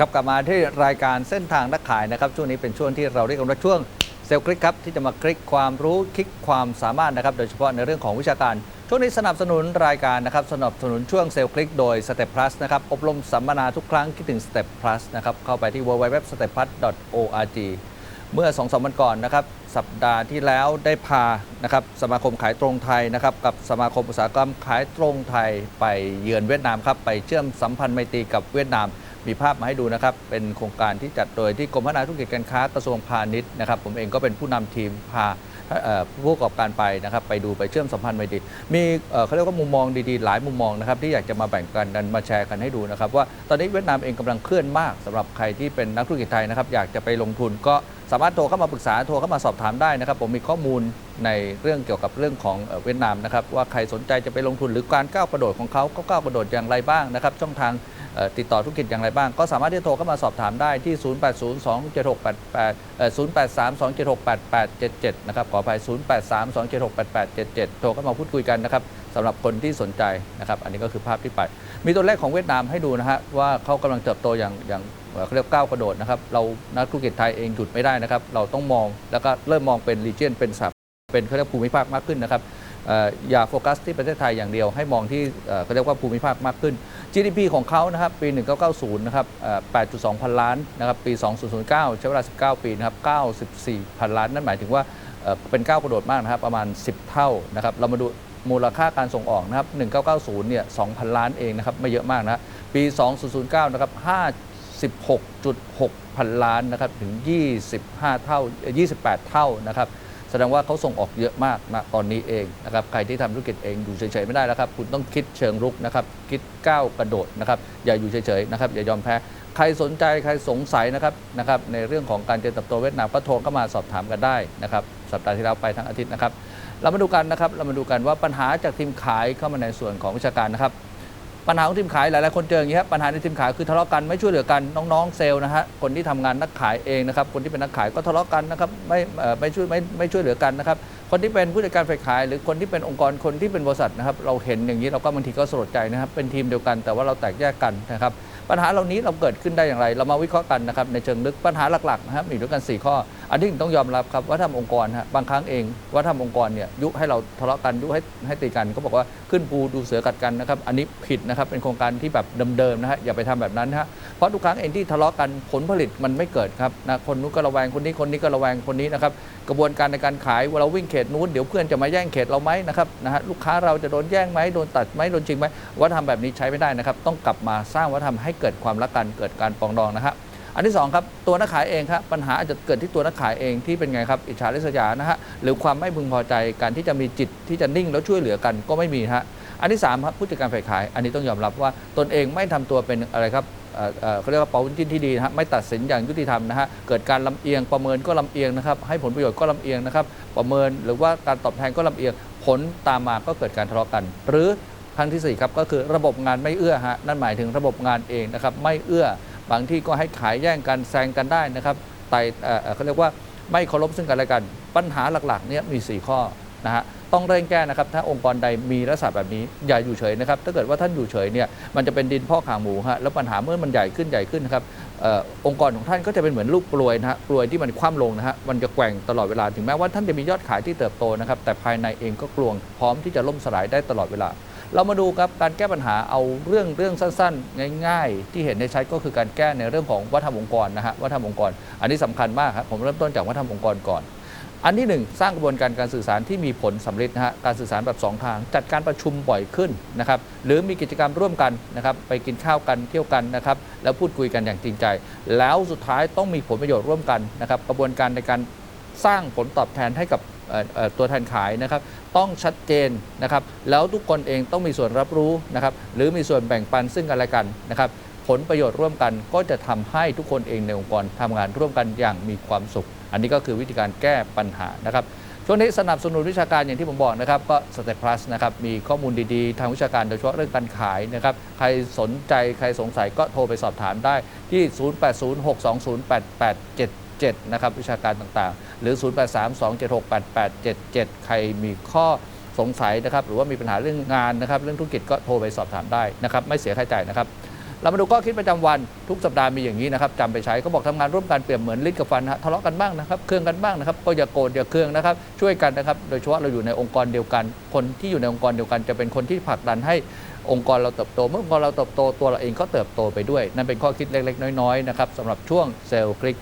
ครับกลับมาที่รายการเส้นทางนักขายนะครับช่วงนี้เป็นช่วงที่เราเรียกกันว่าช่วงเซลคลิกครับที่จะมาคลิกความรู้คลิกความสามารถนะครับโดยเฉพาะในเรื่องของวิชาการ ช่วงนี้สนับสนุนรายการนะครับสนับสนุนช่วงเซลคลิกโดย Step Plus นะครับอบรมสัมมนาทุกครั้งคิดถึง Step Plus นะครับเข้าไปที่ www.stepplus.org เมื่อ2อสวันก่อนนะครับสัปดาห์ที่แล้วได้พานะครับสมาคมขายตรงไทยนะครับกับสมาคมอุตสาหกรรมขายตรงไทยไปเยือนเวียดนามครับไปเชื่อมสัมพันธ์ไมตรีกับเวียดนาม มีภาพมาให้ดูนะครับ เป็นโครงการที่จัดโดยที่กรมพัฒนาธุรกิจการค้ากระทรวงพาณิชย์นะครับ ผมเองก็เป็นผู้นำทีมพาผู้ประกอบการไปนะครับ ไปดูไปเชื่อมสัมพันธ์ไปดี มีเขาเรียกว่ามุมมองดีๆ หลายมุมมองนะครับ ที่อยากจะมาแบ่งกันกันมาแชร์กันให้ดูนะครับ ว่าตอนนี้เวียดนามเองกำลังเคลื่อนมากสำหรับใครที่เป็นนักธุรกิจไทยนะครับ อยากจะไปลงทุนก็ สามารถโทรเข้ามาปรึกษาโทรเข้ามาสอบถามได้นะครับ ผมมีข้อมูลในเรื่องเกี่ยวกับเรื่องของเวียดนามนะครับว่าใครสนใจจะไปลงทุนหรือการก้าวกระโดดของเขาเขาก้าวกระโดดอย่างไรบ้างนะครับช่องทางติดต่อธุรกิจอย่างไรบ้าง ก็สามารถที่จะโทรเข้ามาสอบถามได้ที่ 080276880832768877 นะครับขออภัย 0832768877 โทรเข้ามาพูดคุยกันนะครับสำหรับคนที่สนใจนะครับ อันนี้ก็คือภาพที่ไป มีตัวเลขของเวียดนามให้ดูนะฮะว่าเขากำลังเติบโตอย่างอย่าง เขาเรียกก้าวกระโดดนะครับ เรานักธุรกิจไทยเองหยุดไม่ได้นะครับ เราต้องมองแล้วก็เริ่มมองเป็นรีเจนเป็นสับเป็นเขาเรียกภูมิภาคมากขึ้นนะครับอย่าโฟกัสที่ประเทศไทยอย่างเดียวให้มองที่เขาเรียกว่าภูมิภาคมากขึ้น GDP ของเขานะครับปี 1990 นะครับเอ่อ8.2 พันล้านนะครับปี 2009 ใช้เวลา 19 ปีนะครับ 94 พันล้าน นั่นหมายถึงว่าเอ่อเป็นก้าวกระโดดมากนะครับประมาณ 10 เท่านะครับเรามาดูมูลค่าการส่งออกนะครับ 1990 เนี่ย 2,000 ล้านเองนะครับ ไม่เยอะมากนะ ปี 2009 นะครับ 56.6 พันล้านนะครับถึง 25 เท่า 28 เท่านะครับแสดงว่าเขาส่งออกเยอะมากนะตอนนี้เองนะครับใครที่ทำธุรกิจเองอยู่เฉยๆไม่ได้แล้วครับ คุณต้องคิดเชิงรุกนะครับ คิดก้าวกระโดดนะครับ อย่าอยู่เฉยๆนะครับ อย่ายอมแพ้ ใครสนใจใครสงสัยนะครับนะครับ ในเรื่องของการเจริญเติบโตเวียดนามก็โทรเข้ามาสอบถามกันได้นะครับ สัปดาห์ที่แล้วไปทั้งอาทิตย์นะครับ เรามาดูกันนะครับ เรามาดูกันว่าปัญหาจากทีมขายเข้ามาในส่วนของวิชาการนะครับ ปัญหาของทีมขายหลาย ๆ คนเจออย่างนี้ครับปัญหาในทีมขายคือทะเลาะกันไม่ช่วยเหลือกันน้อง ๆ เซลล์นะฮะคนที่ทำงานนักขายเองนะครับคนที่เป็นนักขายก็ทะเลาะกันนะครับไม่เอ่อไม่ช่วยไม่ไม่ช่วยเหลือกันนะครับคนที่เป็นผู้จัดการฝ่ายขาย หรือคนที่เป็นองค์กรคนที่เป็นบริษัทนะครับเราเห็นอย่างนี้เราก็บางทีก็สลดใจนะครับเป็นทีมเดียวกัน แต่ว่าเราแตกแยกกันนะครับปัญหาเหล่านี้เราเกิดขึ้นได้อย่างไร เรามาวิเคราะห์กันนะครับในเชิงลึกปัญหาหลัก ๆ นะครับมีด้วยกัน 4 ข้อ อันที่หนึ่งต้องยอมรับครับว่าทำองค์กรฮะบางครั้งเองว่าทำองค์กรเนี่ยยุให้เราทะเลาะกันยุให้ให้ตีกันก็บอกว่าขึ้นภูดูเสือกัดกันนะครับอันนี้ผิดนะครับเป็นโครงการที่แบบเดิมๆนะฮะอย่าไปทำแบบนั้นนะฮะเพราะทุกครั้งเองที่ทะเลาะกันผลผลิตมันไม่เกิดครับนะคนนู้นก็ระแวงคนนี้คนนี้ก็ระแวงคนนี้นะครับกระบวนการในการขายเวลาเราวิ่งเขตนู้นเดี๋ยวเพื่อนจะมาแย่งเขตเราไหมนะครับนะฮะลูกค้าเราจะโดนแย่งไหมโดนตัดไหมโดนจริงไหมวัฒนธรรมแบบนี้ใช้ไม่ได้นะครับต้องกลับมาสร้างวัฒนธรรมให้เกิดความรักกันเกิดการปองดองนะฮะ อันที่สองครับตัวนักขายเองครับปัญหาอาจจะเกิดที่ตัวนักขายเองที่เป็นไงครับอิจฉาริษยานะฮะหรือความไม่พึงพอใจการที่จะมีจิตที่จะนิ่งแล้วช่วยเหลือกันก็ไม่มีฮะอันที่สามครับผู้จัดการฝ่ายขาย อันนี้ต้องยอมรับว่าตนเองไม่ทำตัวเป็นอะไรครับเขาเรียกว่าเป้าจิ้นที่ดีนะฮะไม่ตัดสินอย่างยุติธรรมนะฮะเกิดการลำเอียงประเมินก็ลำเอียงนะครับให้ผลประโยชน์ก็ลำเอียงนะครับประเมินหรือว่าการตอบแทนก็ลำเอียงผลตามมาก็เกิดการทะเลาะกัน หรือครั้งที่สี่ครับก็คือระบบงานไม่เอื้อฮะนั่นหมายถึงระบบงานเองนะครับไม่เอื้อ บางที่ก็ให้ขายแย่งกันแซงกันได้นะครับไต่เขาเรียกว่าไม่เคารพซึ่งกันและกัน ปัญหาหลักๆเนี่ยมี 4 ข้อนะฮะต้องเร่งแก้นะครับ ถ้าองค์กรใดมีลักษณะแบบนี้อย่าอยู่เฉยนะครับ ถ้าเกิดว่าท่านอยู่เฉยเนี่ยมันจะเป็นดินพ่อกหางหมูฮะแล้วปัญหาเมื่อมันใหญ่ขึ้นใหญ่ขึ้นนะครับอองค์กรของท่านก็จะเป็นเหมือนลูกกลวยนะฮะกลวยที่มันคว่ำลงนะฮะมันจะแกว่งตลอดเวลาถึงแม้ว่าท่านจะมียอดขายที่เติบโตนะครับแต่ภายในเองก็กลวงพร้อมที่จะล่มสลายได้ตลอดเวลา เรามาดูครับการแก้ปัญหาเอาเรื่องเรื่องสั้นๆ ง่าย ๆ ที่เห็นในชัดก็คือการแก้ในเรื่องของวัฒนธรรมองค์กรนะฮะวัฒนธรรมองค์กร อันนี้สำคัญมากครับผมเริ่มต้นจากวัฒนธรรมองค์กรก่อน อันที่หนึ่งสร้างกระบวนการการสื่อสารที่มีผลสำเร็จนะฮะการสื่อสารแบบสองทาง จัดการประชุมบ่อยขึ้นนะครับหรือมีกิจกรรมร่วมกันนะครับไปกินข้าวกันเที่ยวกันนะครับแล้วพูดคุยกันอย่างจริงใจ แล้วสุดท้ายต้องมีผลประโยชน์ร่วมกันนะครับกระบวนการในการสร้างผลตอบแทนให้กับ ตัวแทนขายนะครับ ต้องชัดเจนนะครับ แล้วทุกคนเองต้องมีส่วนรับรู้นะครับ หรือมีส่วนแบ่งปันซึ่งกันและกันนะครับ ผลประโยชน์ร่วมกันก็จะทำให้ทุกคนเองในองค์กรทำงานร่วมกันอย่างมีความสุข อันนี้ก็คือวิธีการแก้ปัญหานะครับช่วงนี้สนับสนุนวิชาการอย่างที่ผมบอกนะครับก็สเต p พลัสนะครับมีข้อมูลดีๆ ทางวิชาการโดยเฉพาะเรื่องการขายนะครับใครสนใจใครสงสัยก็โทรไปสอบถามได้ที่ 0806208877 นะครับวิชาการต่างๆ หรือ 0832768877 ใครมีข้อสงสัยนะครับหรือว่ามีปัญหาเรื่องงานนะครับเรื่องธุรกิจก็โทรไปสอบถามได้นะครับไม่เสียค่าใช้จ่ายนะครับเรามาดูข้อคิดประจำวันทุกสัปดาห์มีอย่างนี้นะครับจำไปใช้เขาบอกทำงานร่วมกันเปรียบเหมือนลิ้นกับฟันฮะทะเลาะกันบ้างนะครับเครื่องกันบ้างนะครับก็อย่าโกรธอย่าเครื่องนะครับ ช่วยกันนะครับ โดยเฉพาะเราอยู่ในองค์กรเดียวกัน คนที่อยู่ในองค์กรเดียวกันจะเป็นคนที่ผลักดันให้องค์กรเราเติบโต เมื่อองค์กรเราเติบโตตัวเราเองก็เติบโตไปด้วย นั่นเป็นข้อคิดเล็กๆ น้อยๆนะครับสำหรับช่วงเซลล์คลิก